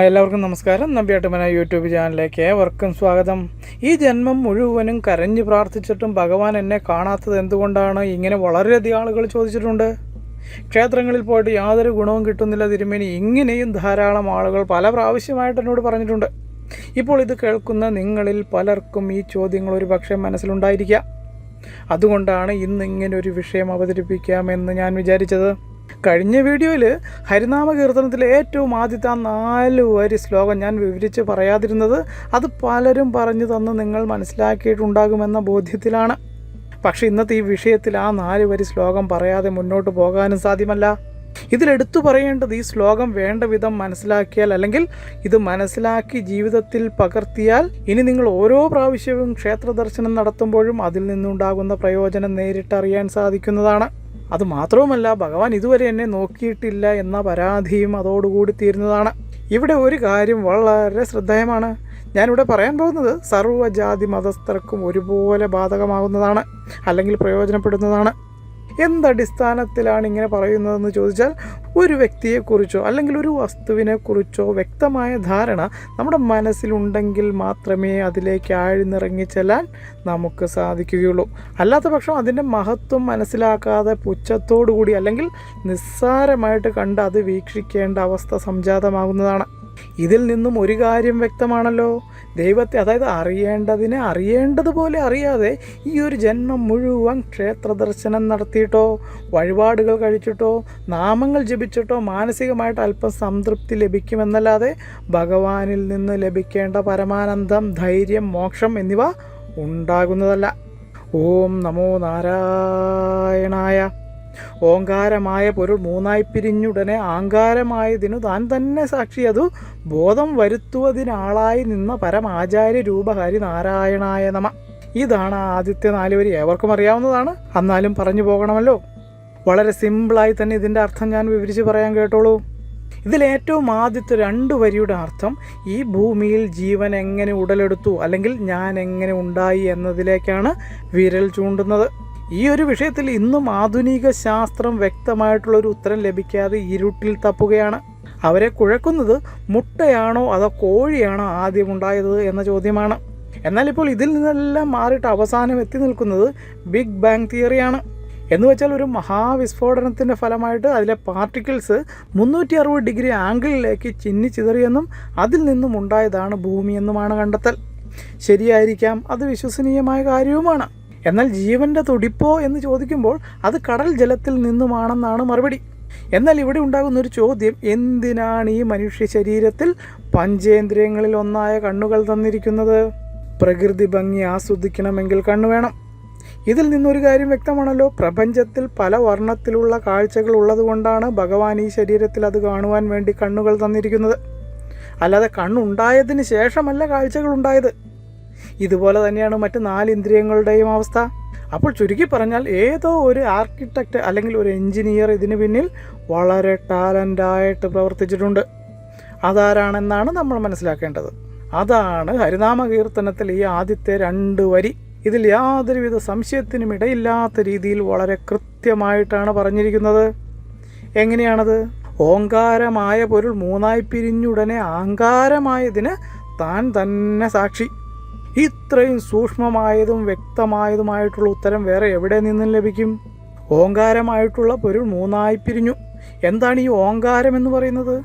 എല്ലാവർക്കും നമസ്കാരം. നമ്പ്യാട്ടുമന യൂട്യൂബ് ചാനലിലേക്ക് ഏവർക്കും സ്വാഗതം. ഈ ജന്മം മുഴുവനും കരഞ്ഞു പ്രാർത്ഥിച്ചിട്ടും ഭഗവാൻ എന്നെ കാണാത്തത് എന്തുകൊണ്ടാണ്? ഇങ്ങനെ വളരെയധികം ആളുകൾ ചോദിച്ചിട്ടുണ്ട്. ക്ഷേത്രങ്ങളിൽ പോയിട്ട് യാതൊരു ഗുണവും കിട്ടുന്നില്ല തിരുമേനി. ഇങ്ങനെയും ധാരാളം ആളുകൾ പല പ്രാവശ്യമായിട്ട് എന്നോട് പറഞ്ഞിട്ടുണ്ട്. ഇപ്പോൾ ഇത് കേൾക്കുന്ന നിങ്ങളിൽ പലർക്കും ഈ ചോദ്യങ്ങൾ ഒരു പക്ഷേ മനസ്സിലുണ്ടായിരിക്കാം. അതുകൊണ്ടാണ് ഇന്ന് ഒരു വിഷയം അവതരിപ്പിക്കാമെന്ന് ഞാൻ വിചാരിച്ചത്. കഴിഞ്ഞ വീഡിയോയിൽ ഹരിനാമ കീർത്തനത്തിലെ ഏറ്റവും ആദ്യത്തെ ആ നാല് വരി ശ്ലോകം ഞാൻ വിവരിച്ച് പറയാതിരുന്നത് അത് പലരും പറഞ്ഞു തന്ന് നിങ്ങൾ മനസ്സിലാക്കിയിട്ടുണ്ടാകുമെന്ന ബോധ്യത്തിലാണ്. പക്ഷേ ഇന്നത്തെ ഈ വിഷയത്തിൽ ആ നാല് വരി ശ്ലോകം പറയാതെ മുന്നോട്ട് പോകാനും സാധ്യമല്ല. ഇതിലെടുത്തു പറയേണ്ടത് ഈ ശ്ലോകം വേണ്ട വിധം മനസ്സിലാക്കിയാൽ അല്ലെങ്കിൽ ഇത് മനസ്സിലാക്കി ജീവിതത്തിൽ പകർത്തിയാൽ ഇനി നിങ്ങൾ ഓരോ പ്രാവശ്യവും ക്ഷേത്ര ദർശനം നടത്തുമ്പോഴും അതിൽ നിന്നുണ്ടാകുന്ന പ്രയോജനം നേരിട്ടറിയാൻ സാധിക്കുന്നതാണ്. അത് മാത്രവുമല്ല ഭഗവാൻ ഇതുവരെ എന്നെ നോക്കിയിട്ടില്ല എന്ന പരാതിയും അതോടുകൂടി തീരുന്നതാണ്. ഇവിടെ ഒരു കാര്യം വളരെ ശ്രദ്ധേയമാണ്. ഞാനിവിടെ പറയാൻ പോകുന്നത് സർവജാതി മതസ്ഥർക്കും ഒരുപോലെ ബാധകമാകുന്നതാണ് അല്ലെങ്കിൽ പ്രയോജനപ്പെടുന്നതാണ്. എന്തടിസ്ഥാനത്തിലാണ് ഇങ്ങനെ പറയുന്നതെന്ന് ചോദിച്ചാൽ ഒരു വ്യക്തിയെക്കുറിച്ചോ അല്ലെങ്കിൽ ഒരു വസ്തുവിനെക്കുറിച്ചോ വ്യക്തമായ ധാരണ നമ്മുടെ മനസ്സിലുണ്ടെങ്കിൽ മാത്രമേ അതിലേക്ക് ആഴ്ന്നിറങ്ങി ചെല്ലാൻ നമുക്ക് സാധിക്കുകയുള്ളൂ. അല്ലാത്ത പക്ഷം അതിന്റെ മഹത്വം മനസ്സിലാക്കാതെ പുച്ഛത്തോടുകൂടി അല്ലെങ്കിൽ നിസ്സാരമായിട്ട് കണ്ട് അത് വീക്ഷിക്കേണ്ട അവസ്ഥ സംജാതമാകുന്നതാണ്. ഇതിൽ നിന്നും ഒരു കാര്യം വ്യക്തമാണല്ലോ. ദൈവത്തെ അതായത് അറിയേണ്ടതിനെ അറിയേണ്ടതുപോലെ അറിയാതെ ഈ ഒരു ജന്മം മുഴുവൻ ക്ഷേത്ര ദർശനം നടത്തിയിട്ടോ വഴിപാടുകൾ കഴിച്ചിട്ടോ നാമങ്ങൾ ജപിച്ചിട്ടോ മാനസികമായിട്ട് അല്പം സംതൃപ്തി ലഭിക്കുമെന്നല്ലാതെ ഭഗവാനിൽ നിന്ന് ലഭിക്കേണ്ട പരമാനന്ദം ധൈര്യം മോക്ഷം എന്നിവ ഉണ്ടാകുന്നതല്ല. ഓം നമോ നാരായണായ ഓങ്കാരമായ പൊരുൾ മൂന്നായി പിരിഞ്ഞുടനെ ആങ്കാരമായതിനു താൻ തന്നെ സാക്ഷി. അതു ബോധം വരുത്തുവതിനാളായി നിന്ന പരമാചാര്യ രൂപഹരി നാരായണായ നമ. ഇതാണ് ആദ്യത്തെ നാല് വരി. ഏവർക്കും അറിയാവുന്നതാണ്. എന്നാലും പറഞ്ഞു പോകണമല്ലോ. വളരെ സിമ്പിളായി തന്നെ ഇതിന്റെ അർത്ഥം ഞാൻ വിവരിച്ച് പറയാൻ കേട്ടോളൂ. ഇതിലേറ്റവും ആദ്യത്തെ രണ്ട് വരിയുടെ അർത്ഥം ഈ ഭൂമിയിൽ ജീവൻ എങ്ങനെ ഉടലെടുത്തു അല്ലെങ്കിൽ ഞാൻ എങ്ങനെ ഉണ്ടായി എന്നതിലേക്കാണ് വിരൽ ചൂണ്ടുന്നത്. ഈ ഒരു വിഷയത്തിൽ ഇന്നും ആധുനിക ശാസ്ത്രം വ്യക്തമായിട്ടുള്ള ഒരു ഉത്തരം ലഭിക്കാതെ ഇരുട്ടിൽ തപ്പുകയാണ്. അവരെ കുഴക്കുന്നത് മുട്ടയാണോ അതോ കോഴിയാണോ ആദ്യം ഉണ്ടായത് എന്ന ചോദ്യമാണ്. എന്നാൽ ഇപ്പോൾ ഇതിൽ നിന്നെല്ലാം മാറിയിട്ട് അവസാനം എത്തി നിൽക്കുന്നത് ബിഗ് ബാങ് തിയറിയാണ്. എന്ന് വെച്ചാൽ ഒരു മഹാവിസ്ഫോടനത്തിന്റെ ഫലമായിട്ട് അതിലെ പാർട്ടിക്കിൾസ് മുന്നൂറ്റി അറുപത് ഡിഗ്രി ആംഗിളിലേക്ക് ചിന്നി ചിതറിയെന്നും അതിൽ നിന്നും ഉണ്ടായതാണ് ഭൂമിയെന്നുമാണ് കണ്ടെത്തൽ. ശരിയായിരിക്കാം അത് വിശ്വസനീയമായ കാര്യവുമാണ്. എന്നാൽ ജീവന്റെ തുടിപ്പോ എന്ന് ചോദിക്കുമ്പോൾ അത് കടൽ ജലത്തിൽ നിന്നുമാണെന്നാണ് മറുപടി. എന്നാൽ ഇവിടെ ഉണ്ടാകുന്ന ഒരു ചോദ്യം എന്തിനാണ് ഈ മനുഷ്യ ശരീരത്തിൽ പഞ്ചേന്ദ്രിയങ്ങളിൽ ഒന്നായ കണ്ണുകൾ തന്നിരിക്കുന്നത്? പ്രകൃതി ഭംഗി ആസ്വദിക്കണമെങ്കിൽ കണ്ണു വേണം. ഇതിൽ നിന്നൊരു കാര്യം വ്യക്തമാണല്ലോ പ്രപഞ്ചത്തിൽ പല വർണത്തിലുള്ള കാഴ്ചകൾ ഉള്ളതുകൊണ്ടാണ് ഭഗവാൻ ഈ ശരീരത്തിൽ അത് കാണുവാൻ വേണ്ടി കണ്ണുകൾ തന്നിരിക്കുന്നത്. അല്ലാതെ കണ്ണുണ്ടായതിന് ശേഷമല്ല കാഴ്ചകൾ ഉണ്ടായത്. ഇതുപോലെ തന്നെയാണ് മറ്റ് നാല് ഇന്ദ്രിയങ്ങളുടെയും അവസ്ഥ. അപ്പോൾ ചുരുക്കി പറഞ്ഞാൽ ഏതോ ഒരു ആർക്കിടെക്റ്റ് അല്ലെങ്കിൽ ഒരു എഞ്ചിനീയർ ഇതിന് പിന്നിൽ വളരെ ടാലന്റായിട്ട് പ്രവർത്തിച്ചിട്ടുണ്ട്. അതാരാണെന്നാണ് നമ്മൾ മനസ്സിലാക്കേണ്ടത്. അതാണ് ഹരിനാമ കീർത്തനത്തിൽ ഈ ആദ്യത്തെ രണ്ട് വരി. ഇതിൽ യാതൊരുവിധ സംശയത്തിനും ഇടയില്ലാത്ത രീതിയിൽ വളരെ കൃത്യമായിട്ടാണ് പറഞ്ഞിരിക്കുന്നത്. എങ്ങനെയാണത്? ഓങ്കാരമായ പൊരുൾ മൂന്നായി പിരിഞ്ഞുടനെ ആങ്കാരമായതിന് താൻ തന്നെ സാക്ഷി. ഇത്രയും സൂക്ഷ്മമായതും വ്യക്തമായതുമായിട്ടുള്ള ഉത്തരം വേറെ എവിടെ നിന്നും ലഭിക്കും? ഓങ്കാരമായിട്ടുള്ള പൊരുൾ മൂന്നായി പിരിഞ്ഞു. എന്താണ് ഈ ഓങ്കാരം എന്ന് പറയുന്നത്?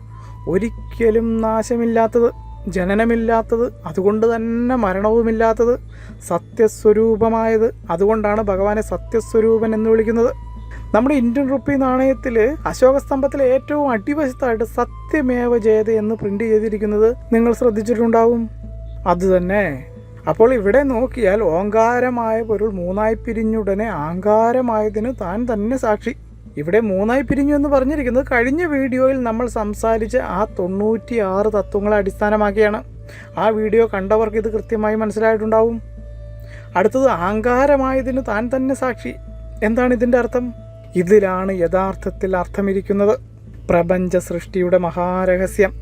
ഒരിക്കലും നാശമില്ലാത്തത് ജനനമില്ലാത്തത് അതുകൊണ്ട് തന്നെ മരണവുമില്ലാത്തത് സത്യസ്വരൂപമായത് അതുകൊണ്ടാണ് ഭഗവാനെ സത്യസ്വരൂപൻ എന്ന് വിളിക്കുന്നത്. നമ്മുടെ ഇന്ത്യൻ റുപ്പി നാണയത്തിൽ അശോകസ്തംഭത്തിലെ ഏറ്റവും അടിവശത്തായിട്ട് സത്യമേവ ജയത എന്ന് പ്രിന്റ് ചെയ്തിരിക്കുന്നത് നിങ്ങൾ ശ്രദ്ധിച്ചിട്ടുണ്ടാവും. അത് തന്നെ. അപ്പോൾ ഇവിടെ നോക്കിയാൽ ഓങ്കാരമായ പൊരുൾ മൂന്നായി പിരിഞ്ഞുടനെ ആങ്കാരമായതിന് താൻ തന്നെ സാക്ഷി. ഇവിടെ മൂന്നായി പിരിഞ്ഞു എന്ന് പറഞ്ഞിരിക്കുന്നത് കഴിഞ്ഞ വീഡിയോയിൽ നമ്മൾ സംസാരിച്ച ആ തൊണ്ണൂറ്റി ആറ് തത്വങ്ങളെ അടിസ്ഥാനമാക്കിയാണ്. ആ വീഡിയോ കണ്ടവർക്ക് ഇത് കൃത്യമായി മനസ്സിലായിട്ടുണ്ടാവും. അടുത്തത് ആങ്കാരമായതിന് താൻ തന്നെ സാക്ഷി. എന്താണ് ഇതിന്റെ അർത്ഥം? ഇതിലാണ് യഥാർത്ഥത്തിൽ അർത്ഥമിരിക്കുന്നത്. പ്രപഞ്ച സൃഷ്ടിയുടെ മഹാരഹസ്യം.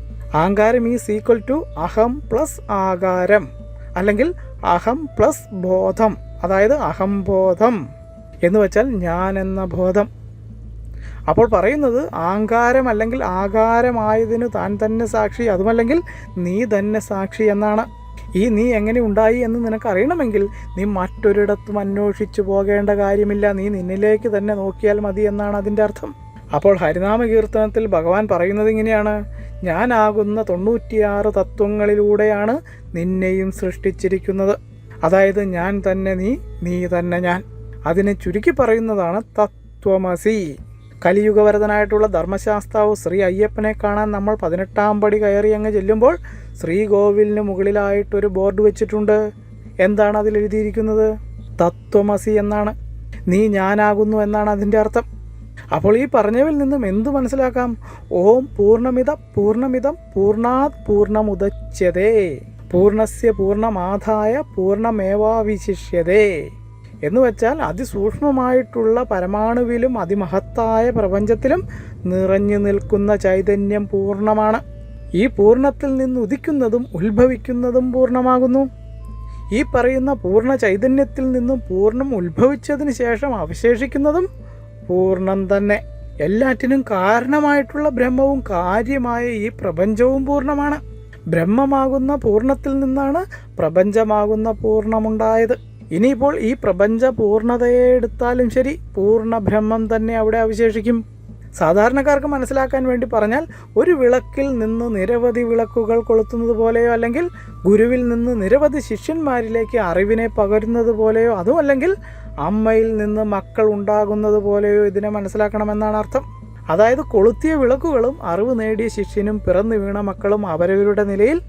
ആങ്കാരം ഈസ് ഈക്വൽ ടു അഹം പ്ലസ് ആകാരം. അല്ലെങ്കിൽ അഹം പ്ലസ് ബോധം. അതായത് അഹംബോധം എന്ന് വെച്ചാൽ ഞാൻ എന്ന ബോധം. അപ്പോൾ പറയുന്നത് ആങ്കാരം അല്ലെങ്കിൽ ആകാരമായതിന് താൻ തന്നെ സാക്ഷി അതുമല്ലെങ്കിൽ നീ തന്നെ സാക്ഷി എന്നാണ്. ഈ നീ എങ്ങനെ ഉണ്ടായി എന്ന് നിനക്ക് അറിയണമെങ്കിൽ നീ മറ്റൊരിടത്തും അന്വേഷിച്ചു പോകേണ്ട കാര്യമില്ല. നീ നിന്നിലേക്ക് തന്നെ നോക്കിയാൽ മതി എന്നാണ് അതിന്റെ അർത്ഥം. അപ്പോൾ ഹരിനാമ കീർത്തനത്തിൽ ഭഗവാൻ പറയുന്നത് ഇങ്ങനെയാണ്. ഞാനാകുന്ന തൊണ്ണൂറ്റിയാറ് തത്വങ്ങളിലൂടെയാണ് നിന്നെയും സൃഷ്ടിച്ചിരിക്കുന്നത്. അതായത് ഞാൻ തന്നെ നീ നീ തന്നെ ഞാൻ. അതിനെ ചുരുക്കി പറയുന്നതാണ് തത്വമസി. കലിയുഗവരതനായിട്ടുള്ള ധർമ്മശാസ്താവ് ശ്രീ അയ്യപ്പനെ കാണാൻ നമ്മൾ പതിനെട്ടാം പടി കയറി അങ്ങ് ചെല്ലുമ്പോൾ ശ്രീകോവിലിന് മുകളിലായിട്ടൊരു ബോർഡ് വെച്ചിട്ടുണ്ട്. എന്താണ് അതിൽ എഴുതിയിരിക്കുന്നത് തത്വമസി എന്നാണ്. നീ ഞാനാകുന്നു എന്നാണ് അതിന്റെ അർത്ഥം. അപ്പോൾ ഈ പറഞ്ഞവയിൽ നിന്നും എന്ത് മനസ്സിലാക്കാം? ഓം പൂർണമിത പൂർണമിതം പൂർണാത് പൂർണമുദച്യതേ പൂർണസ്യ പൂർണമാധായ പൂർണമേവാവിശിഷ്യതേ എന്ന് വെച്ചാൽ അതിസൂക്ഷ്മമായിട്ടുള്ള പരമാണുവിലും അതിമഹത്തായ പ്രപഞ്ചത്തിലും നിറഞ്ഞു നിൽക്കുന്ന ചൈതന്യം പൂർണമാണ് ഈ പൂർണത്തിൽ നിന്ന് ഉദിക്കുന്നതും ഉത്ഭവിക്കുന്നതും പൂർണമാകുന്നു ഈ പറയുന്ന പൂർണ ചൈതന്യത്തിൽ നിന്നും പൂർണം ഉത്ഭവിച്ചതിന് ശേഷം അവശേഷിക്കുന്നതും പൂർണം തന്നെ. എല്ലാറ്റിനും കാരണമായിട്ടുള്ള ബ്രഹ്മവും കാര്യമായ ഈ പ്രപഞ്ചവും പൂർണമാണ്. ബ്രഹ്മമാകുന്ന പൂർണത്തിൽ നിന്നാണ് പ്രപഞ്ചമാകുന്ന പൂർണമുണ്ടായത്. ഇനിയിപ്പോൾ ഈ പ്രപഞ്ച പൂർണതയെ എടുത്താലും ശരി പൂർണ ബ്രഹ്മം തന്നെ അവിടെ അവശേഷിക്കും. സാധാരണക്കാർക്ക് മനസ്സിലാക്കാൻ വേണ്ടി പറഞ്ഞാൽ ഒരു വിളക്കിൽ നിന്ന് നിരവധി വിളക്കുകൾ കൊളുത്തുന്നത് പോലെയോ അല്ലെങ്കിൽ ഗുരുവിൽ നിന്ന് നിരവധി ശിഷ്യന്മാരിലേക്ക് അറിവിനെ പകരുന്നത് പോലെയോ അതുമല്ലെങ്കിൽ അമ്മയിൽ നിന്ന് മക്കൾ ഉണ്ടാകുന്നത് പോലെയോ ഇതിനെ മനസ്സിലാക്കണമെന്നാണ് അർത്ഥം. അതായത് കൊളുത്തിയ വിളക്കുകളും അറിവ് നേടിയ ശിഷ്യനും പിറന്നു വീണ മക്കളും അവരവരുടെ നിലയിൽ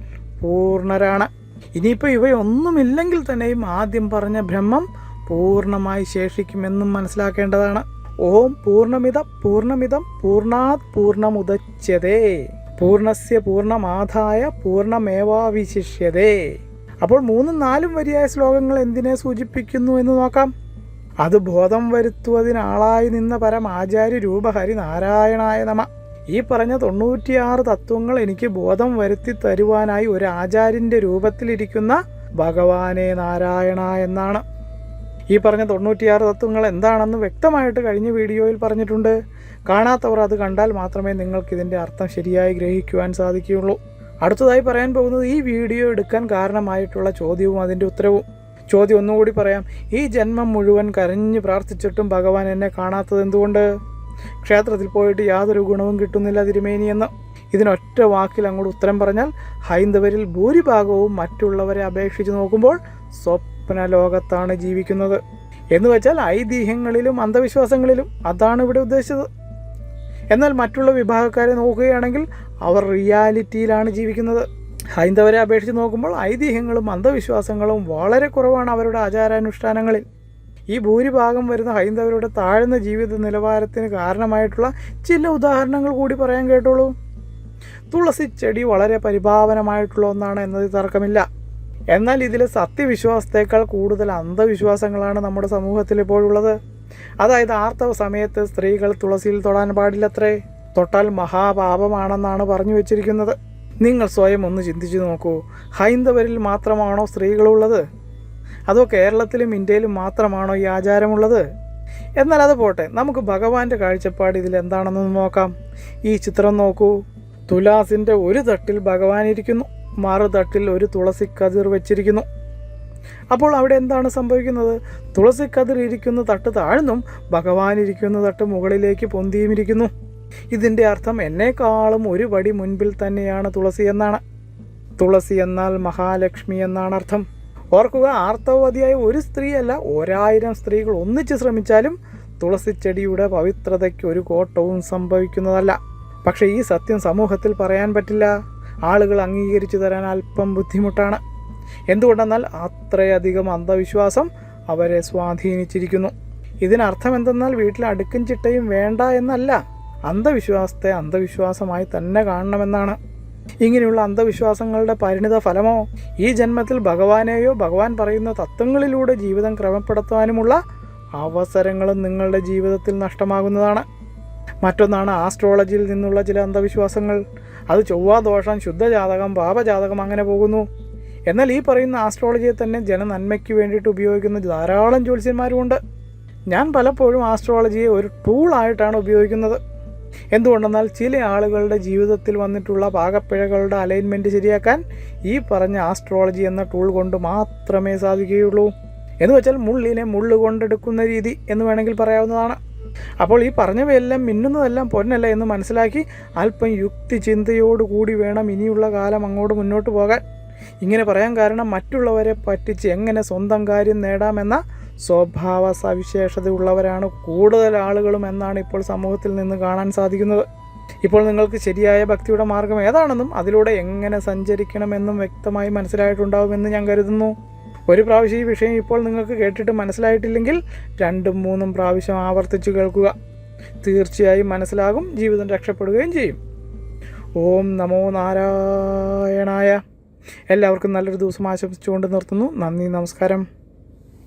പൂർണരാണ് ഇനിയിപ്പോൾ ഇവയൊന്നുമില്ലെങ്കിൽ തന്നെയും ആദ്യം പറഞ്ഞ ബ്രഹ്മം പൂർണമായി ശേഷിക്കുമെന്നും മനസ്സിലാക്കേണ്ടതാണ്. ഓം പൂർണമിത പൂർണമിതം പൂർണാത് പൂർണമുദച്ചതേ പൂർണസ്യ പൂർണമാധായ പൂർണമേവാവിശിഷ്യതേ അപ്പോൾ മൂന്നും നാലും വരിയായ ശ്ലോകങ്ങൾ എന്തിനെ സൂചിപ്പിക്കുന്നു എന്ന് നോക്കാം. അത് ബോധം വരുത്തുവതിനാളായി നിന്ന പരം ആചാര്യ രൂപഹരി നാരായണായ നമ. ഈ പറഞ്ഞ തൊണ്ണൂറ്റിയാറ് തത്വങ്ങൾ എനിക്ക് ബോധം വരുത്തി തരുവാനായി ഒരു ആചാര്യന്റെ രൂപത്തിലിരിക്കുന്ന ഭഗവാനെ നാരായണ എന്നാണ്. ഈ പറഞ്ഞ തൊണ്ണൂറ്റിയാറ് തത്വങ്ങൾ എന്താണെന്ന് വ്യക്തമായിട്ട് കഴിഞ്ഞ വീഡിയോയിൽ പറഞ്ഞിട്ടുണ്ട്. കാണാത്തവർ അത് കണ്ടാൽ മാത്രമേ നിങ്ങൾക്ക് ഇതിന്റെ അർത്ഥം ശരിയായി ഗ്രഹിക്കുവാൻ സാധിക്കുകയുള്ളൂ. അടുത്തതായി പറയാൻ പോകുന്നത് ഈ വീഡിയോ എടുക്കാൻ കാരണമായിട്ടുള്ള ചോദ്യവും അതിന്റെ ഉത്തരവും. ചോദ്യം ഒന്നുകൂടി പറയാം. ഈ ജന്മം മുഴുവൻ കരഞ്ഞു പ്രാർത്ഥിച്ചിട്ടും ഭഗവാൻ എന്നെ കാണാത്തത് എന്തുകൊണ്ട്? ക്ഷേത്രത്തിൽ പോയിട്ട് യാതൊരു ഗുണവും കിട്ടുന്നില്ല തിരുമേനി എന്ന്. ഇതിനൊറ്റ വാക്കിൽ അങ്ങോട്ട് ഉത്തരം പറഞ്ഞാൽ ഹൈന്ദവരിൽ ഭൂരിഭാഗവും മറ്റുള്ളവരെ അപേക്ഷിച്ച് നോക്കുമ്പോൾ സ്വപ്ന ലോകത്താണ് ജീവിക്കുന്നത്. എന്ന് വെച്ചാൽ ഐതിഹ്യങ്ങളിലും അന്ധവിശ്വാസങ്ങളിലും അതാണ് ഇവിടെ ഉദ്ദേശിച്ചത്. എന്നാൽ മറ്റുള്ള വിഭാഗക്കാരെ നോക്കുകയാണെങ്കിൽ അവർ റിയാലിറ്റിയിലാണ് ജീവിക്കുന്നത്. ഹൈന്ദവരെ അപേക്ഷിച്ച് നോക്കുമ്പോൾ ഐതിഹ്യങ്ങളും അന്ധവിശ്വാസങ്ങളും വളരെ കുറവാണ് അവരുടെ ആചാരാനുഷ്ഠാനങ്ങളിൽ. ഈ ഭൂരിഭാഗം വരുന്ന ഹൈന്ദവരുടെ താഴ്ന്ന ജീവിത നിലവാരത്തിന് കാരണമായിട്ടുള്ള ചില ഉദാഹരണങ്ങൾ കൂടി പറയാൻ കേട്ടോളൂ. തുളസി ചെടി വളരെ പരിഭാവനമായിട്ടുള്ള ഒന്നാണ് എന്നതിൽ തർക്കമില്ല. എന്നാൽ ഇതിലെ സത്യവിശ്വാസത്തേക്കാൾ കൂടുതൽ അന്ധവിശ്വാസങ്ങളാണ് നമ്മുടെ സമൂഹത്തിൽ ഇപ്പോഴുള്ളത് അതായത് ആർത്തവ സമയത്ത് സ്ത്രീകൾ തുളസിയിൽ തൊടാൻ പാടില്ലത്രേ. തൊട്ടാൽ മഹാപാപമാണെന്നാണ് പറഞ്ഞു വെച്ചിരിക്കുന്നത്. നിങ്ങൾ സ്വയം ഒന്ന് ചിന്തിച്ചു നോക്കൂ. ഹൈന്ദവരിൽ മാത്രമാണോ സ്ത്രീകളുള്ളത്? അതോ കേരളത്തിലും ഇന്ത്യയിലും മാത്രമാണോ ഈ ആചാരമുള്ളത്? എന്നാൽ അത് പോട്ടെ. നമുക്ക് ഭഗവാന്റെ കാഴ്ചപ്പാട് ഇതിൽ എന്താണെന്ന് നോക്കാം. ഈ ചിത്രം നോക്കൂ. തുലാസിന്റെ ഒരു തട്ടിൽ ഭഗവാൻ ഇരിക്കുന്നു. മറുതട്ടിൽ ഒരു തുളസി കതിർ വെച്ചിരിക്കുന്നു. അപ്പോൾ അവിടെ എന്താണ് സംഭവിക്കുന്നത്? തുളസി കതിർ ഇരിക്കുന്ന തട്ട് താഴ്ന്നും ഭഗവാൻ ഇരിക്കുന്ന തട്ട് മുകളിലേക്ക് പൊന്തിയും ഇരിക്കുന്നു ഇതിന്റെ അർത്ഥം എന്നെക്കാളും ഒരു പടി മുൻപിൽ തന്നെയാണ് തുളസി എന്നാണ്. തുളസി എന്നാൽ മഹാലക്ഷ്മി എന്നാണ് അർത്ഥം. ഓർക്കുക ആർത്തവതിയായ ഒരു സ്ത്രീയല്ല ഒരായിരം സ്ത്രീകൾ ഒന്നിച്ച് ശ്രമിച്ചാലും തുളസി ചെടിയുടെ പവിത്രതയ്ക്ക് ഒരു കോട്ടവും സംഭവിക്കുന്നതല്ല. പക്ഷേ ഈ സത്യം സമൂഹത്തിൽ പറയാൻ പറ്റില്ല. ആളുകൾ അംഗീകരിച്ചു തരാൻ അല്പം ബുദ്ധിമുട്ടാണ്. എന്തുകൊണ്ടെന്നാൽ അത്രയധികം അന്ധവിശ്വാസം അവരെ സ്വാധീനിച്ചിരിക്കുന്നു. ഇതിനർത്ഥം എന്തെന്നാൽ വീട്ടിൽ അടുക്കും ചിട്ടയും വേണ്ട എന്നല്ല. അന്ധവിശ്വാസത്തെ അന്ധവിശ്വാസമായി തന്നെ കാണണമെന്നാണ്. ഇങ്ങനെയുള്ള അന്ധവിശ്വാസങ്ങളുടെ പരിണിത ഫലമോ ഈ ജന്മത്തിൽ ഭഗവാനെയോ ഭഗവാൻ പറയുന്ന തത്വങ്ങളിലൂടെ ജീവിതം ക്രമപ്പെടുത്താനുമുള്ള അവസരങ്ങളും നിങ്ങളുടെ ജീവിതത്തിൽ നഷ്ടമാകുന്നതാണ്. മറ്റൊന്നാണ് ആസ്ട്രോളജിയിൽ നിന്നുള്ള ചില അന്ധവിശ്വാസങ്ങൾ. അത് ചൊവ്വാദോഷം ശുദ്ധജാതകം പാപജാതകം അങ്ങനെ പോകുന്നു. എന്നാൽ ഈ പറയുന്ന ആസ്ട്രോളജിയെ തന്നെ ജനനന്മയ്ക്ക് വേണ്ടിയിട്ട് ഉപയോഗിക്കുന്ന ധാരാളം ജ്യോത്സ്യന്മാരുമുണ്ട്. ഞാൻ പലപ്പോഴും ആസ്ട്രോളജിയെ ഒരു ടൂളായിട്ടാണ് ഉപയോഗിക്കുന്നത്. എന്തുകൊണ്ടെന്നാൽ ചില ആളുകളുടെ ജീവിതത്തിൽ വന്നിട്ടുള്ള പാകപ്പിഴകളുടെ അലൈൻമെന്റ് ശരിയാക്കാൻ ഈ പറഞ്ഞ ആസ്ട്രോളജി എന്ന ടൂൾ കൊണ്ട് മാത്രമേ സാധിക്കുകയുള്ളൂ. എന്ന് വെച്ചാൽ മുള്ളിനെ മുള്ളു കൊണ്ടെടുക്കുന്ന രീതി എന്ന് വേണമെങ്കിൽ പറയാവുന്നതാണ്. അപ്പോൾ ഈ പറഞ്ഞവയെല്ലാം മിന്നുന്നതെല്ലാം പൊന്നല്ല എന്ന് മനസ്സിലാക്കി അല്പം യുക്തി ചിന്തയോടുകൂടി വേണം ഇനിയുള്ള കാലം അങ്ങോട്ട് മുന്നോട്ട് പോകാൻ. ഇങ്ങനെ പറയാൻ കാരണം മറ്റുള്ളവരെ പറ്റിച്ച് എങ്ങനെ സ്വന്തം കാര്യം നേടാമെന്ന സ്വഭാവ സവിശേഷതയുള്ളവരാണ് കൂടുതൽ ആളുകളും എന്നാണ് ഇപ്പോൾ സമൂഹത്തിൽ നിന്ന് കാണാൻ സാധിക്കുന്നത്. ഇപ്പോൾ നിങ്ങൾക്ക് ശരിയായ ഭക്തിയുടെ മാർഗം ഏതാണെന്നും അതിലൂടെ എങ്ങനെ സഞ്ചരിക്കണമെന്നും വ്യക്തമായി മനസ്സിലായിട്ടുണ്ടാവുമെന്ന് ഞാൻ കരുതുന്നു. ഒരു പ്രാവശ്യം ഈ വിഷയം ഇപ്പോൾ നിങ്ങൾക്ക് കേട്ടിട്ട് മനസ്സിലായിട്ടില്ലെങ്കിൽ രണ്ടും മൂന്നും പ്രാവശ്യം ആവർത്തിച്ച് കേൾക്കുക. തീർച്ചയായും മനസ്സിലാകും ജീവിതം രക്ഷപ്പെടുകയും ചെയ്യും. ഓം നമോ നാരായണായ. എല്ലാവർക്കും നല്ലൊരു ദിവസം ആശംസിച്ചുകൊണ്ട് നിർത്തുന്നു. നന്ദി നമസ്കാരം.